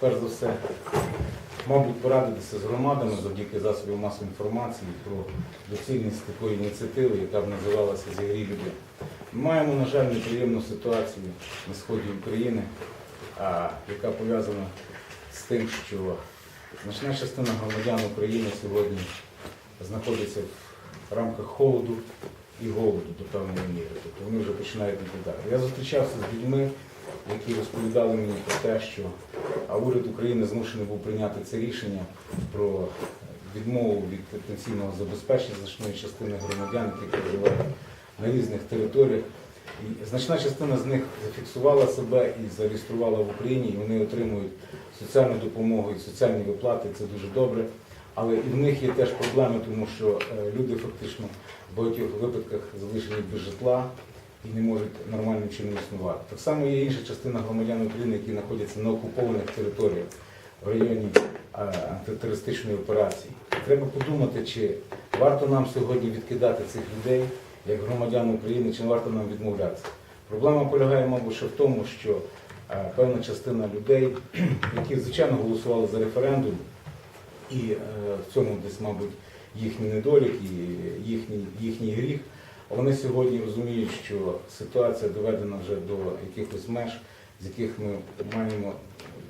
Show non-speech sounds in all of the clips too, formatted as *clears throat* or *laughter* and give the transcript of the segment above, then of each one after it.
Перш за все, мабуть, порадитися з громадами завдяки засобів масової інформації про доцільність такої ініціативи, яка б називалася «Зігрій людей. Ми маємо, на жаль, неприємну ситуацію на сході України, яка пов'язана з тим, що значна частина громадян України сьогодні знаходиться в рамках холоду і голоду до певної міри. Тобто вони вже починають накидати. Я зустрічався з людьми, які розповідали мені про те, що уряд України змушений був прийняти це рішення про відмову від пенсійного забезпечення значної частини громадян, які проживають на різних територіях. І значна частина з них зафіксувала себе і зареєструвала в Україні, і вони отримують соціальну допомогу і соціальні виплати. Це дуже добре. Але і в них є теж проблеми, тому що е, люди фактично в багатьох випадках залишені без житла і не можуть нормальним чином існувати. Так само є інша частина громадян України, які знаходяться на окупованих територіях в районі антитерористичної операції. Треба подумати, чи варто нам сьогодні відкидати цих людей як громадян України, чи варто нам відмовлятися. Проблема полягає, мабуть, ще в тому, що певна частина людей, *clears throat* які звичайно голосували за референдум, і е, в цьому десь, мабуть, їхній недолік і їхній, їхній гріх. Вони сьогодні розуміють, що ситуація доведена вже до якихось меж, з яких ми маємо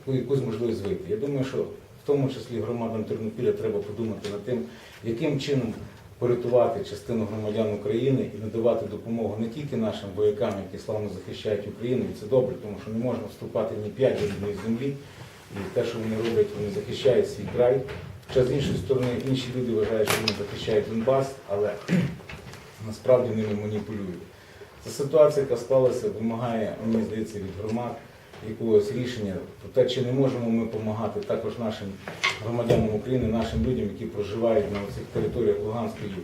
якусь можливість вийти. Я думаю, що в тому числі громадам Тернопіля треба подумати над тим, яким чином порятувати частину громадян України і надавати допомогу не тільки нашим воякам, які славно захищають Україну, і це добре, тому що не можна вступати ні п'ять рідної землі. І те, що вони роблять, вони захищають свій край. Хоча з іншої сторони інші люди вважають, що вони захищають Донбас, але насправді ними маніпулюють. Ця ситуація, яка склалася, вимагає, мені здається, від громад якогось рішення про те, чи не можемо ми допомагати також нашим громадянам України, нашим людям, які проживають на цих територіях Луганської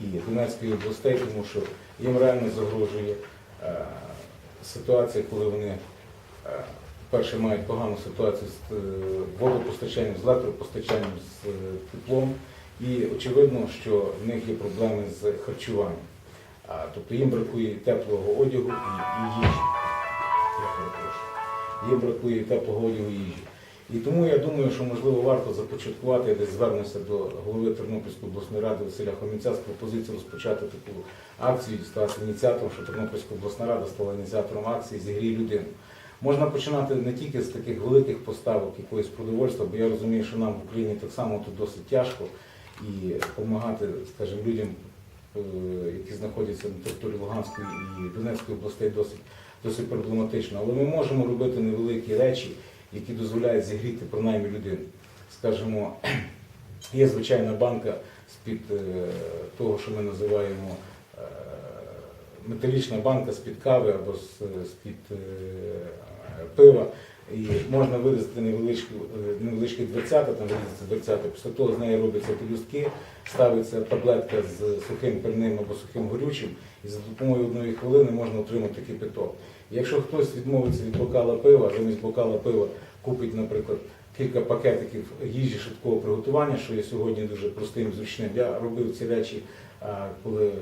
і Донецької областей, тому що їм реально загрожує е, ситуація, коли вони е, перше мають погану ситуацію з е, водопостачанням, з електропостачанням, з теплом. І очевидно, що в них є проблеми з харчуванням. Тобто їм бракує теплого одягу і їжі. Їм бракує теплого одягу і їжі. І тому я думаю, що можливо варто започаткувати, я десь звернуся до голови Тернопільської обласної ради Василя Хомінця з пропозицією розпочати таку акцію, стати ініціатором, що Тернопільська обласна рада стала ініціатором акції Зігрій людину. Можна починати не тільки з таких великих поставок якоїсь продовольства, бо я розумію, що нам в Україні так само тут досить тяжко і допомагати, скажімо, людям, е, які знаходяться на території Луганської і Донецької областей, досить, досить проблематично. Але ми можемо робити невеликі речі, які дозволяють зігріти принаймні людину. Скажімо, *clears throat* є звичайна банка з-під е, того, що ми називаємо е, металічна банка з-під кави або з-під е, пива. І можна вирізати невеличкі, е, невеличкі дверцята, там вирізати дверцята, після того з неї робляться пелюстки, ставиться таблетка з сухим пальним або сухим горючим, і за допомогою одної хвилини можна отримати кипяток. Якщо хтось відмовиться від бокала пива, замість бокала пива купить, наприклад, кілька пакетиків їжі швидкого приготування, що є сьогодні дуже простим зручним. Я робив ці речі, коли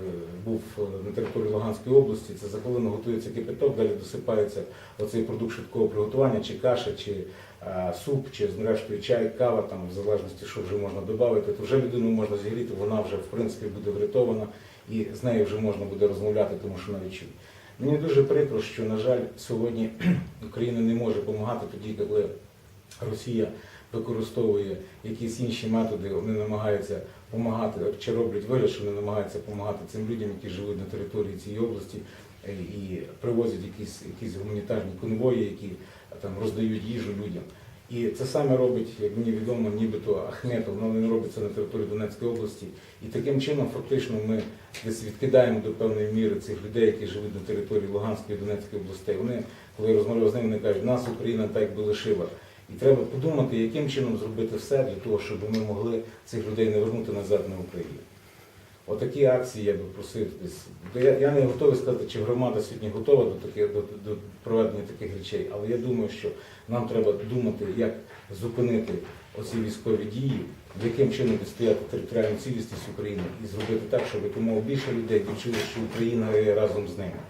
був е, на території Луганської області. Це за хвилину готується кипяток, далі досипається оцей продукт швидкого приготування, чи каша, чи суп, чи зрештою чай, кава, там, в залежності, що вже можна додати, то вже людину можна зігріти, вона вже в принципі буде врятована і з нею вже можна буде розмовляти, тому що навіть чує. Мені дуже прикро, що, на жаль, сьогодні *clears throat* Україна не може допомагати тоді, коли Росія використовує якісь інші методи, вони намагаються допомагати, чи роблять вигляд, що вони намагаються допомагати цим людям, які живуть на території цієї області е, і привозять якісь, якісь гуманітарні конвої, які е, там роздають їжу людям. І це саме робить, як мені відомо, нібито Ахметов, але він робить це на території Донецької області. І таким чином фактично ми десь відкидаємо до певної міри цих людей, які живуть на території Луганської і Донецької областей. Вони, коли я розмовляв з ними, вони кажуть, нас Україна так якби лишила. І треба подумати, яким чином зробити все для того, щоб ми могли цих людей не вернути назад на Україну. Отакі акції я би просив я не готовий сказати, чи громада сьогодні готова до, таких, до, до проведення таких речей, але я думаю, що нам треба думати, як зупинити оці військові дії, яким чином відстояти територіальну цілісність України і зробити так, щоб якомога більше людей відчули, що Україна є разом з ними.